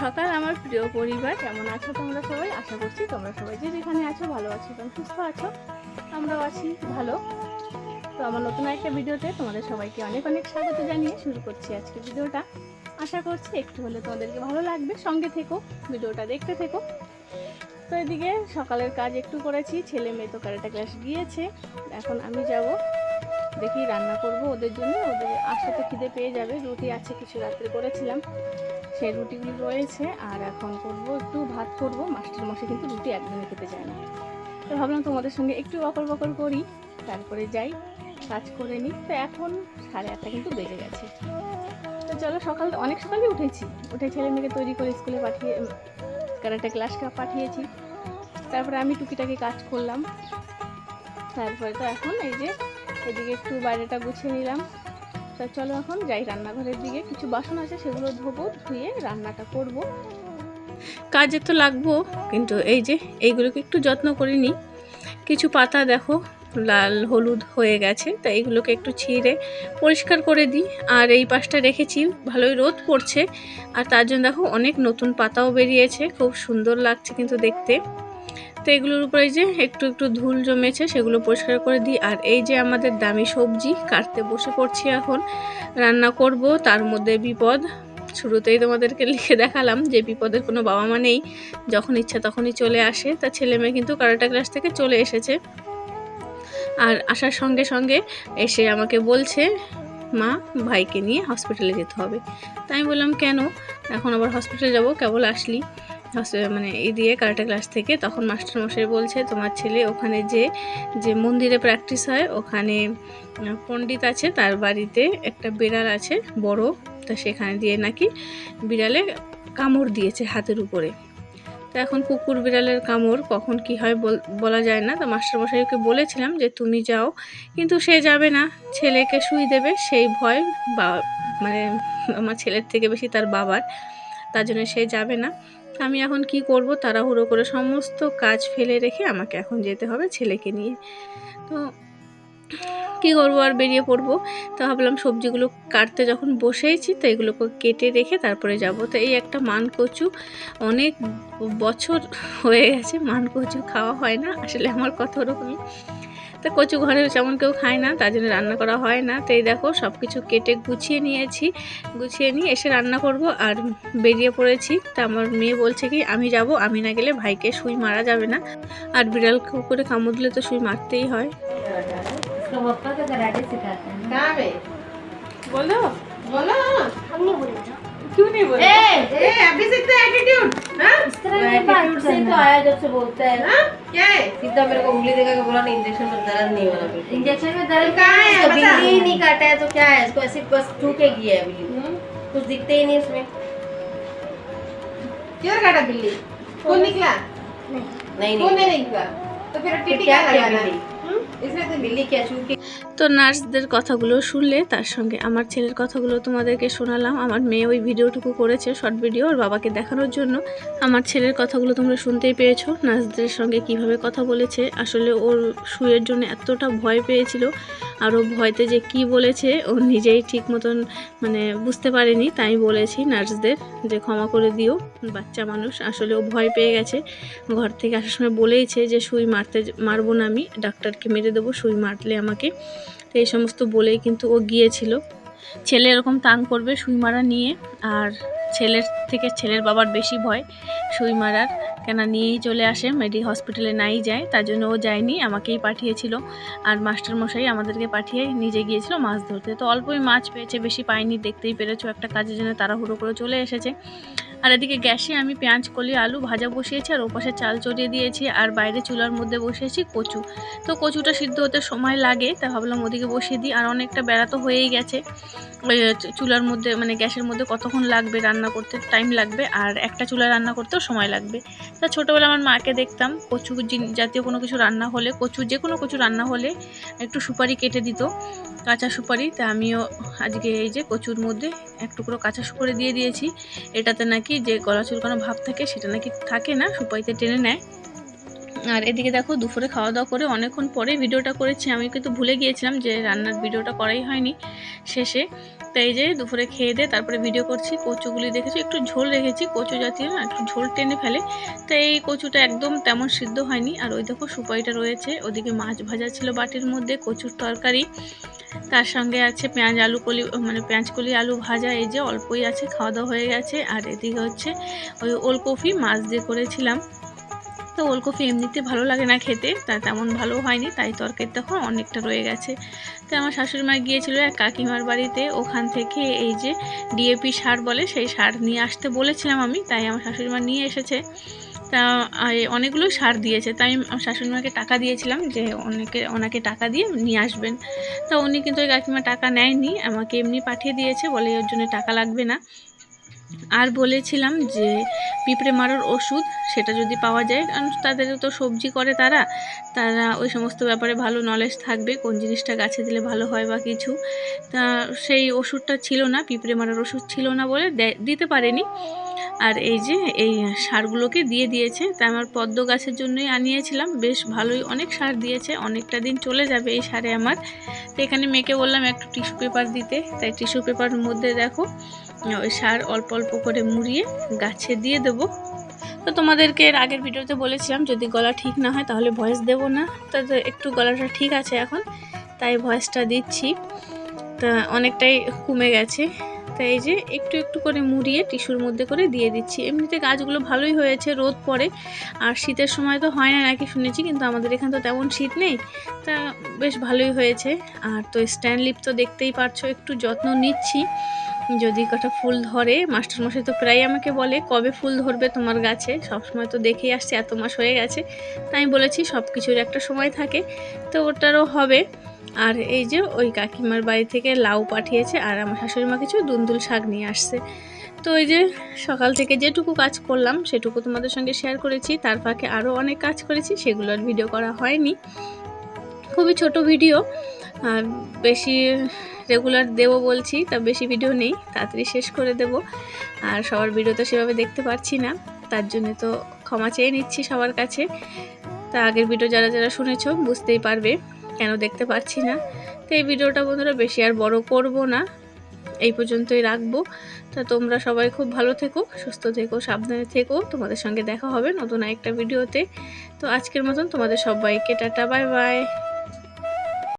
সকাল, আমার প্রিয় পরিবার। কেমন আছো তোমরা সবাই? আশা করছি তোমরা সবাই যে যেখানে আছো, ভালো আছো এবং সুস্থ আছো, আমরাও আছি ভালো। তো আমার নতুন একটা ভিডিওতে তোমাদের সবাইকে অনেক অনেক স্বাগত জানিয়ে শুরু করছি আজকে ভিডিওটা। আশা করছি একটু হলে তোমাদেরকে ভালো লাগবে। সঙ্গে থেকো, ভিডিওটা দেখতে থেকো। তো এদিকে সকালের কাজ একটু করেছি, ছেলে মেয়ে তো কারেটা ক্লাস গিয়েছে। এখন আমি যাব, দেখি রান্না করব ওদের জন্য। ওদের আসতে খিদে পেয়ে যাবে, রুটি আছে কিছু রাত্রে করেছিলাম। সেই রুটিগুলি রয়েছে আর এখন করব একটু ভাত করব। মাস্টার মশাই কিন্তু রুটি একদমই খেতে চায় না। তো ভাবলাম তোমাদের সঙ্গে একটু বকর বকর করি, তারপরে যাই, কাজ করে নিই। তো এখন সাড়ে আটটা কিন্তু বেজে গেছে। তো চলো সকাল, অনেক সকালে উঠেছি। উঠে ছেলে মেয়েকে তৈরি করে স্কুলে পাঠিয়ে কারাটে ক্লাস পাঠিয়েছি। তারপরে আমি টুকিটাকি কাজ করলাম। তারপরে তো এখন এই যে, এদিকে একটু বাইরেটা গুছিয়ে নিলাম। তা চলো এখন যাই রান্নাঘরের দিকে। কিছু বাসন আছে, সেগুলো ধোবো, ধুয়ে রান্নাটা করব। কাজে তো লাগবো, কিন্তু এই যে এইগুলোকে একটু যত্ন করে নিই। কিছু পাতা দেখো, লাল, হলুদ হয়ে গেছে, তা এইগুলোকে একটু ছিঁড়ে পরিষ্কার করে দিই। আর এই পাশটা রেখেছি, ভালোই রোদ পড়ছে। আর তার জন্য দেখো অনেক নতুন পাতাও বেরিয়েছে, খুব সুন্দর লাগছে কিন্তু দেখতে। তো এগুলোর উপরে যে একটু একটু ধুল জমেছে, সেগুলো পরিষ্কার করে দিই। আর এই যে আমাদের দামি সবজি কাটতে বসে পড়ছি এখন, রান্না করব, তার মধ্যে বিপদ। শুরুতেই তোমাদেরকে লিখে দেখালাম যে বিপদের কোনো বাবা মা নেই, যখন ইচ্ছা তখনই চলে আসে। তা ছেলে মেয়ে কিন্তু কারাটা ক্লাস থেকে চলে এসেছে। আর আসার সঙ্গে সঙ্গে এসে আমাকে বলছে, মা, ভাইকে নিয়ে হসপিটালে যেতে হবে। তাই বললাম, কেন? এখন আবার হসপিটালে যাব, কেবল আসলি। মানে এই দিয়ে কারাটা ক্লাস থেকে তখন মাস্টারমশাই বলছে, তোমার ছেলে ওখানে যে যে মন্দিরে প্র্যাকটিস হয়, ওখানে পণ্ডিত আছে, তার বাড়িতে একটা বিড়াল আছে, বড়, তা সেখানে দিয়ে নাকি বিড়ালে কামড় দিয়েছে হাতের উপরে। তো এখন কুকুর বিড়ালের কামড় কখন কি হয় বলা যায় না। তো মাস্টারমশাইকে বলেছিলাম যে, তুমি যাও। কিন্তু সে যাবে না। ছেলেকে শুই দেবে, সেই ভয় বা মানে আমার ছেলের থেকে বেশি তার বাবার, তার জন্য সে যাবে না। আমি এখন কি করব তাড়াহুড়ো করে সমস্ত কাজ ফেলে রেখে আমাকে এখন যেতে হবে ছেলেকে নিয়ে। তো কি করব আর বেরিয়ে পড়ব? তো ভাবলাম সবজিগুলো কাটতে যখন বসেইছি তো এগুলোকে কেটে রেখে তারপরে যাব। তো এই একটা মান কচু অনেক বছর হয়ে গেছে মান কচু খাওয়া হয় না। আসলে আমার কত রকমই তো কচু ঘরে যেমন কেউ খায় না তার জন্য রান্না করা হয় না। তো এই দেখো সব কিছু কেটে গুছিয়ে নিয়েছি। গুছিয়ে নিয়ে এসে রান্না করব আর বেরিয়ে পড়েছি। তা আমার মেয়ে বলছে কি আমি যাব আমি না গেলে ভাইকে সুই মারা যাবে না। আর বিড়াল করে কামড়লে তো সুই মারতেই হয়। বলো। বলো। क्यों नहीं बोलो? ए ए अभी से तो एटीट्यूड हाँ? इस तरह की बात से तो आया जब से बोलता है। हाँ? क्या है? सीधा मेरे को उंगली देखा के बोला ना इंजेक्शन में दर्द नहीं होना बिल्कुल। इंजेक्शन में दर्द कहाँ है। बिल्ली ही नहीं काटा है तो क्या है? इसको ऐसे बस ठूके किया है बिल्ली हम्म, कुछ दिखते ही नहीं उसमें किधर काटा बिल्ली? कौन निकला? नहीं। कौन नहीं। नहीं निकला? तो फिर टीटी क्या क्या लगाना बिल्ली? তো নার্সদের কথাগুলো শুনলে তার সঙ্গে আমার ছেলের কথাগুলো তোমাদেরকে শোনালাম। আমার মেয়ে ওই ভিডিওটুকু করেছে, শর্ট ভিডিও, ওর বাবাকে দেখানোর জন্য। আমার ছেলের কথাগুলো তোমরা শুনতেই পেয়েছ, নার্সদের সঙ্গে কীভাবে কথা বলেছে। আসলে ওর শুয়ের জন্য এতটা ভয় পেয়েছিল, আর ও ভয়তে যে কি বলেছে, ও নিজেই ঠিক মতন মানে বুঝতে পারেনি, তাই বলেছি নার্সদের যে ক্ষমা করে দিও, বাচ্চা মানুষ। আসলে ও ভয় পেয়ে গেছে, ঘর থেকে আসার সময় বলেইছে যে, সুই মারতে, মারবো না আমি, ডাক্তারকে মেরে দেবো, সুই মারলে আমাকে। তো এই সমস্ত বলেই কিন্তু ও গিয়েছিল। ছেলে এরকম তাং করবে সুই মারা নিয়ে, আর ছেলের থেকে ছেলের বাবার বেশি ভয় সুই মারার। কেন নিয়েই চলে আসে মেডি হসপিটালে নাই যায়, তার জন্য ও যায়নি, আমাকেই পাঠিয়েছিল। আর মাস্টার মশাই আমাদেরকে পাঠিয়ে নিজে গিয়েছিল মাছ ধরতে। তো অল্পই মাছ পেয়েছে, বেশি পাইনি, দেখতেই পেরেছ একটা কাজের জন্য তাড়াহুড়ো করে চলে এসেছে। আর এদিকে গ্যাসে আমি পেঁয়াজ, কলি, আলু ভাজা বসিয়েছি, আর ওপাশে চাল চড়িয়ে দিয়েছি, আর বাইরে চুলার মধ্যে বসিয়েছি কচু। তো কচুটা সিদ্ধ হতে সময় লাগে তা ভাবলাম ওদিকে বসিয়ে দিই। আর অনেকটা বেড়া তো হয়েই গেছে। চুলার মধ্যে মানে গ্যাসের মধ্যে কতক্ষণ লাগবে রান্না করতে? টাইম লাগবে। আর একটা চুলা রান্না করতেও সময় লাগবে। তা ছোটোবেলা আমার মাকে দেখতাম, কচু জাতীয় কোনো কিছু রান্না হলে, কচু, যে কোনো কিছু রান্না হলে একটু সুপারি কেটে দিত, কাঁচা সুপারি। তা আমিও আজকে এই যে কচুর মধ্যে এক টুকরো কাঁচা সুপারি দিয়ে দিয়েছি। এটাতে নাকি যে গলা চুলকানো ভাব থাকে সেটা নাকি থাকে না, সুপারিতে টেনে নেয়। আর এদিকে দেখো দুপুরে খাওয়া দাওয়া করে অনেকক্ষণ পরে ভিডিওটা করেছি। আমি কিন্তু ভুলে গিয়েছিলাম যে রান্নার ভিডিওটা করাই হয়নি শেষে। তো এই যে দুপুরে খেয়ে দিয়ে তারপরে ভিডিও করছি, কচুগুলি দেখেছি, একটু ঝোল রেখেছি, কচু জাতীয় না, একটু ঝোল টেনে ফেলে। তো এই কচুটা একদম তেমন সিদ্ধ হয়নি। আর ওই দেখো সুপারিটা রয়েছে, ওদিকে মাছ ভাজা ছিল বাটির মধ্যে, কচুর তরকারি। তার সঙ্গে আছে পেঁয়াজ আলু কলি মানে পেঁয়াজ কলি আলু ভাজা, এই যে অল্পই আছে, খাওয়া দাওয়া হয়ে গেছে। আর এদিকে হচ্ছে ওই ওলকপি, মাছ দিয়ে করেছিলাম। তো ওলকপি এমনিতে ভালো লাগে না খেতে, তা তেমন ভালো হয়নি, তাই তরকারি তখন অনেকটা রয়ে গেছে। তো আমার শাশুড়ি মা গিয়েছিল এক কাকিমার বাড়িতে, ওখান থেকে এই যে ডিএপি সার বলে, সেই সার নিয়ে আসতে বলেছিলাম আমি, তাই আমার শাশুড়ি মা নিয়ে এসেছে। তা অনেকগুলো সার দিয়েছে, তাই আমি আমার শাশুড়ি মাকে টাকা দিয়েছিলাম যে অনেকে, ওনাকে টাকা দিয়ে নিয়ে আসবেন। তো উনি কিন্তু ওই কাকিমা টাকা নেয়নি, আমাকে এমনি পাঠিয়ে দিয়েছে, বলে ওর জন্য টাকা লাগবে না। আর বলেছিলাম যে পিঁপড়ে মারার ওষুধ সেটা যদি পাওয়া যায়, কারণ তাদের তো সবজি করে তারা তারা ওই সমস্ত ব্যাপারে ভালো নলেজ থাকবে, কোন জিনিসটা গাছে দিলে ভালো হয় বা কিছু। তা সেই ওষুধটা ছিল না, পিঁপড়ে মারার ওষুধ ছিল না বলে দিতে পারেনি। আর এই যে, এই সারগুলোকে দিয়ে দিয়েছে, তা আমার পদ্ম গাছের জন্যই আনিয়েছিলাম। বেশ ভালোই অনেক সার দিয়েছে, অনেকটা দিন চলে যাবে এই সারে আমার। তো এখানে মেয়েকে বললাম একটু টিস্যু পেপার দিতে। তাই টিস্যু পেপারের মধ্যে দেখো ওই সার অল্প অল্প করে মুড়িয়ে গাছে দিয়ে দেবো। তো তোমাদেরকে এর আগের ভিডিওতে বলেছিলাম, যদি গলা ঠিক না হয় তাহলে ভয়েস দেবো না। তো একটু গলাটা ঠিক আছে এখন, তাই ভয়েসটা দিচ্ছি। তা অনেকটাই কমে গেছে। তাই এই যে একটু একটু করে মুড়িয়ে টিস্যুর মধ্যে করে দিয়ে দিচ্ছি। এমনিতে গাছগুলো ভালোই হয়েছে, রোদ পড়ে। আর শীতের সময় তো হয় না নাকি শুনেছি, কিন্তু আমাদের এখানে তো তেমন শীত নেই। তা বেশ ভালোই হয়েছে। আর তো স্ট্যান্ড লিপ তো দেখতেই পারছ, একটু যত্ন নিচ্ছি। যদি কটা ফুল ধরে, মাস্টারমশাই তো প্রায় আমাকে বলে, কবে ফুল ধরবে তোমার গাছে? সবসময় তো দেখেই আসছে, এত মাস হয়ে গেছে। তাই বলেছি সব কিছুর একটা সময় থাকে, তো ওটারও হবে। আর এই যে ওই কাকিমার বাড়ি থেকে লাউ পাঠিয়েছে, আর আমার শাশুড়ি মা কিছু দুন্দুল শাক নিয়ে আসছে। তো ওই যে সকাল থেকে যেটুকু কাজ করলাম, সেটুকু তোমাদের সঙ্গে শেয়ার করেছি। তার ফাঁকে আরও অনেক কাজ করেছি সেগুলোর ভিডিও করা হয়নি। খুবই ছোট ভিডিও আর বেশি রেগুলার দেবো বলছি, তা বেশি ভিডিও নেই, তাড়াতাড়ি শেষ করে দেব। আর সবার ভিডিও তো সেভাবে দেখতে পারছি না, তার জন্য তো ক্ষমা চেয়ে নিচ্ছি সবার কাছে। তা আগের ভিডিও যারা যারা শুনেছো বুঝতেই পারবে, কেন দেখতে পারছি না। তো এই ভিডিওটা বন্ধুরা বেশি আর বড় করব না, এই পর্যন্তই রাখব। তা তোমরা সবাই খুব ভালো থেকো, সুস্থ থেকো, সাবধানে থেকো, তোমাদের সঙ্গে দেখা হবে নতুন একটা ভিডিওতে তো। আজকের মতন তোমাদের সবাইকে টাটা বাই বাই